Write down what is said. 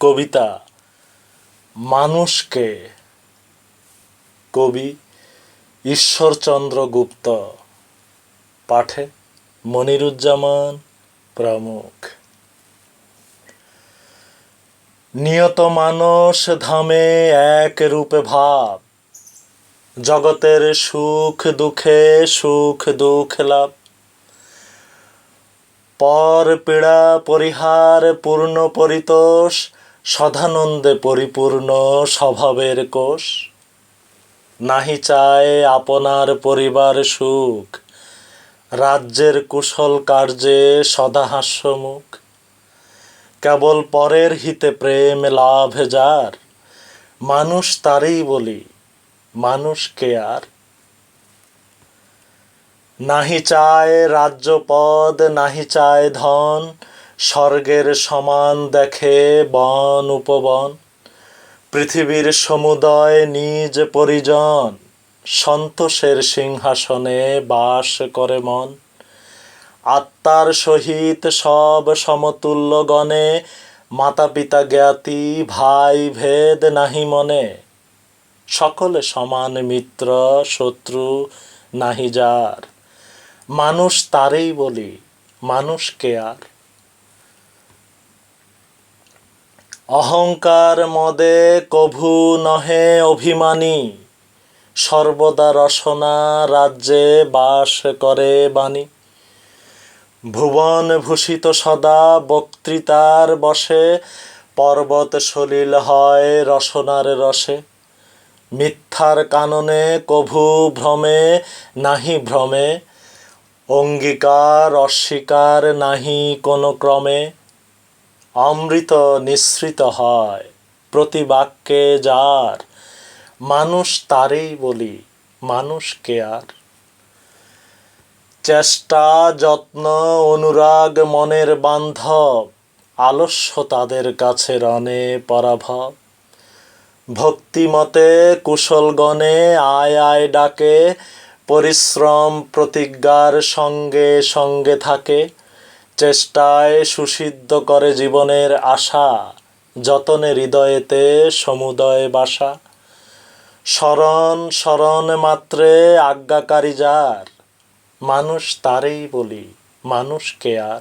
কবিতা, মানুষকে। কবি ঈশ্বরচন্দ্র গুপ্ত। পাঠে মনিরুজ্জামান প্রমুখ। নিয়ত মানস ধামে এক রূপে ভাব। জগতের সুখ দুঃখে সুখ দুঃখ লাভ। পর পীড়া, পরিহার, পূর্ণ পরিতোষ সদানন্দে পরিপূর্ণ স্বভাবের কোষ। নাহি চায় আপনার পরিবার সুখ। রাজ্যের কুশল কার্যে সদা হাস্যমুখ কেবল পরের হিতে প্রেম লাভ যার। মানুষ তারই বলি, মানুষ কে আর? নাহি চায় রাজ্যপদ, নাহি চায় ধন স্বর্গের সমান দেখে বন উপবন, পৃথিবীর সমুদয় নিজ পরিজন, সন্তোষের সিংহাসনে বাস করে মন। আত্মার সহিত সব সমতুল্য গণে মাতা পিতা জ্ঞাতি ভাই ভেদ নাহি মনে। সকলে সমান মিত্র, শত্রু নাহি যার। মানুষ তারেই বলি, মানুষ কে আর? অহংকার মদে কভু নহে অভিমানী। সর্বদা রসনা রাজ্যে বাস করে বাণী। ভুবন ভূষিত সদা বক্তৃতার বসে, পর্বত সলিল হয় রসনার রসে। মিথ্যার কাননে কভু ভ্রমে, নাহি ভ্রমে। অঙ্গীকার অস্বীকার নাহি কোনো ক্রমে। অমৃত নিঃসৃত হয় প্রতি বাক্যে যার। মানুষ তারেই বলি, মানুষ কে আর? চেষ্টা, যত্ন, অনুরাগ, মনের বান্ধব, আলস্য তাদের কাছে রণে পরাভব। ভক্তিমতে কুশলগণে আয় আয় ডাকে, পরিশ্রম, প্রতিজ্ঞার সঙ্গে সঙ্গে থাকে। চেষ্টায় সুসিদ্ধ করে জীবনের আশা, যতনে হৃদয়েতে সমুদয় বাসা। স্মরণ স্মরণ মাত্রে আজ্ঞাকারী যার, মানুষ তারেই বলি, মানুষ কে আর?